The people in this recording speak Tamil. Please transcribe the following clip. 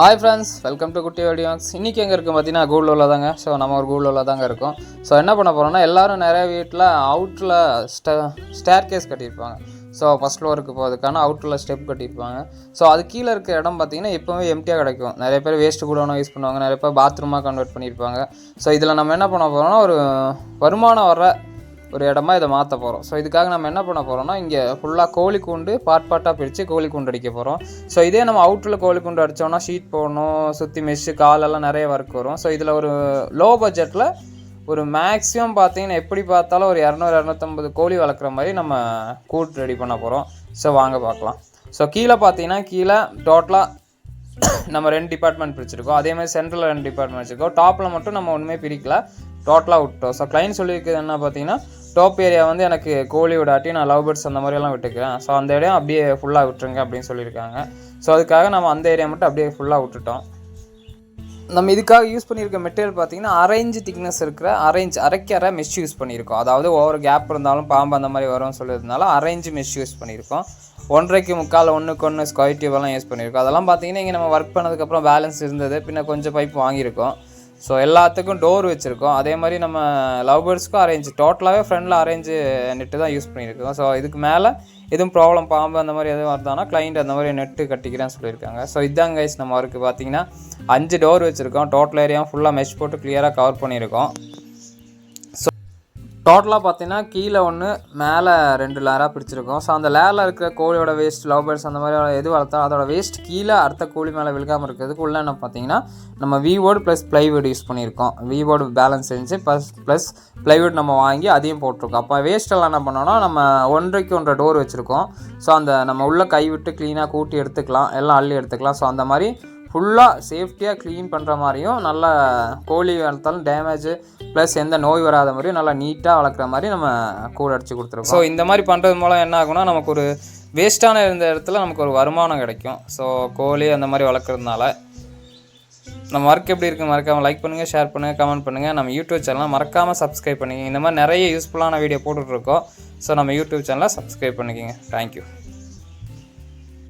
Hi friends welcome to Kutti videos இன்றைக்கி எங்கே இருக்கும் பார்த்தீங்கன்னா கூகுளில் தாங்க. ஸோ நம்ம ஒரு கூகுளில் தாங்க இருக்கும். ஸோ என்ன பண்ண போகிறோம்னா எல்லோரும் நிறைய வீட்டில் அவுட்டில் ஸ்ட ஸ்டேர் கேஸ் கட்டியிருப்பாங்க. ஸோ ஃபஸ்ட் ஃப்ளோருக்கு போகிறதுக்கான அவுட்டில் ஸ்டெப் கட்டியிருப்பாங்க. ஸோ அது கீழே இருக்க இடம் பார்த்தீங்கன்னா எப்போவுமே எம்டியாக கிடைக்கும். நிறைய பேர் வேஸ்ட்டு கூட யூஸ் பண்ணுவாங்க. நிறைய பேர் பாத்ரூமாக கன்வெர்ட் பண்ணியிருப்பாங்க. ஸோ இதில் நம்ம என்ன பண்ண போகிறோம்னா ஒரு வருமானம் வர ஒரு இடமா இதை மாற்ற போகிறோம் ஸோ இதுக்காக நம்ம என்ன பண்ண போகிறோம்னா இங்கே ஃபுல்லாக கோழி கூண்டு பார்ட் பார்ட்டாக பிரித்து கோழி கூண்டு அடிக்க போகிறோம் ஸோ இதே நம்ம அவுட்டில் கோழி கூண்டு அடித்தோம்னா ஷீட் போடணும் சுற்றி மெஷ்ஷு காலெல்லாம் நிறைய ஒர்க் வரும். ஸோ இதில் ஒரு லோ பட்ஜெட்டில் ஒரு மேக்ஸிமம் பார்த்தீங்கன்னா எப்படி பார்த்தாலும் ஒரு இரநூறு இரநூத்தம்பது கோழி வளர்க்குற மாதிரி நம்ம கூட்டு ரெடி பண்ண போகிறோம் ஸோ வாங்க பார்க்கலாம். ஸோ கீழே பார்த்தீங்கன்னா கீழே டோட்டலாக நம்ம ரெண்டு டிபார்ட்மெண்ட் பிரிச்சிருக்கோம். அதே மாதிரி சென்ட்ரலில் ரெண்டு டிபார்ட்மெண்ட் வச்சுருக்கோம். டாப்பில் மட்டும் நம்ம ஒன்றுமே பிரிக்கல. டோட்டலாக விட்டோம். ஸோ கிளைண்ட் சொல்லியிருக்கிறது என்ன பார்த்தீங்கன்னா டாப் ஏரியா வந்து எனக்கு கோழி விடாட்டி நான் லவ் பேர்ட்ஸ் அந்த மாதிரியெல்லாம் விட்டுக்கிறேன். ஸோ அந்த இடம் அப்படியே ஃபுல்லாக விட்டுருங்க அப்படின்னு சொல்லியிருக்காங்க. ஸோ அதுக்காக நம்ம அந்த ஏரியா மட்டும் அப்படியே ஃபுல்லாக விட்டுட்டோம். நம்ம இதுக்காக யூஸ் பண்ணியிருக்க மெட்டீரியல் பார்த்தீங்கன்னா அரேஞ்ச் திக்னஸ் இருக்கிற அரேஞ்ச் அரைக்கரை மெஷ் யூஸ் பண்ணியிருக்கோம். அதாவது ஒவ்வொரு கேப் இருந்தாலும் பாம்பு அந்த மாதிரி வரும்னு சொல்லியிருந்தாலும் அரேஞ்ச் மெஷ் யூஸ் பண்ணியிருக்கோம். ஒன்றரைக்கு முக்கால் ஒன்றுக்கு ஒன்று ஸ்கொயர் டியூபெல்லாம் யூஸ் பண்ணியிருக்கோம். அதெல்லாம் பார்த்தீங்கன்னா இங்கே நம்ம ஒர்க் பண்ணதுக்கப்புறம் பேலன்ஸ் இருந்தது. பின்ன கொஞ்சம் பைப் வாங்கியிருக்கோம். ஸோ எல்லாத்துக்கும் டோர் வச்சுருக்கோம். அதே மாதிரி நம்ம லவ் பேர்ட்ஸ்க்கும் அரேஞ்ச் டோட்டலாகவே ஃப்ரெண்டில் அரேஞ்சு நெட்டு தான் யூஸ் பண்ணியிருக்கோம். ஸோ இதுக்கு மேலே எதுவும் ப்ராப்ளம் பாம்பு அந்த மாதிரி எதுவும் வருதானா கிளைண்ட் அந்த மாதிரி நெட்டு கட்டிக்கிறேன்னு சொல்லியிருக்காங்க. ஸோ இதாங்க கைஸ் நம்ம ஒர்க்கு பார்த்தீங்கன்னா அஞ்சு டோர் வச்சுருக்கோம். டோட்டல் ஏரியாவும் ஃபுல்லாக மெஷ் போட்டு கிளியராக கவர் பண்ணியிருக்கோம். டோட்டலாக பார்த்தீங்கன்னா கீழே ஒன்று மேலே ரெண்டு லேராக பிரிச்சிருக்கோம் ஸோ அந்த லேரில் இருக்கிற கோழியோட வேஸ்ட் லவ் பேர்ட்ஸ் அந்த மாதிரி எது வளர்த்தா அதோட வேஸ்ட் கீழே அடுத்த கோழி மேலே விழுகாமல் இருக்கிறதுக்கு உள்ள என்ன பார்த்தீங்கன்னா நம்ம விவோடு ப்ளஸ் ப்ளைவுட் யூஸ் பண்ணியிருக்கோம். விவோடு பேலன்ஸ் செஞ்சு ப்ளஸ் ப்ளஸ் ப்ளைவுட் நம்ம வாங்கி அதையும் போட்டிருக்கோம். அப்போ வேஸ்ட்டெல்லாம் என்ன பண்ணோன்னா நம்ம ஒன்றைக்கு ஒன்றரை டோர் வச்சுருக்கோம். ஸோ அந்த நம்ம உள்ளே கை விட்டு க்ளீனாக கூட்டி எடுத்துக்கலாம். எல்லாம் அள்ளி எடுத்துக்கலாம். ஸோ அந்த மாதிரி ஃபுல்லாக சேஃப்டியாக க்ளீன் பண்ணுற மாதிரியும் நல்லா கோழி வளர்த்தாலும் டேமேஜ் ப்ளஸ் எந்த நோய் வராத மாதிரியும் நல்லா நீட்டாக வளர்க்குற மாதிரி நம்ம கூட அடிச்சு கொடுத்துருக்கோம். ஸோ இந்த மாதிரி பண்ணுறது மூலம் என்ன ஆகும்னா நமக்கு ஒரு வேஸ்ட்டான இருந்த இடத்துல நமக்கு ஒரு வருமானம் கிடைக்கும். ஸோ கோழி அந்த மாதிரி வளர்க்குறதுனால. நம்ம ஒர்க் எப்படி இருக்குது மறக்காமல் லைக் பண்ணுங்கள் ஷேர் பண்ணுங்கள் கமெண்ட் பண்ணுங்கள் நம்ம யூடியூப் சேனலை மறக்காமல் சப்ஸ்கிரைப் பண்ணிக்கங்க. இந்த மாதிரி நிறைய யூஸ்ஃபுல்லான வீடியோ போட்டுட்ருக்கோம் ஸோ நம்ம யூடியூப் சேனலை சப்ஸ்கிரைப் பண்ணிக்கோங்க. தேங்க்யூ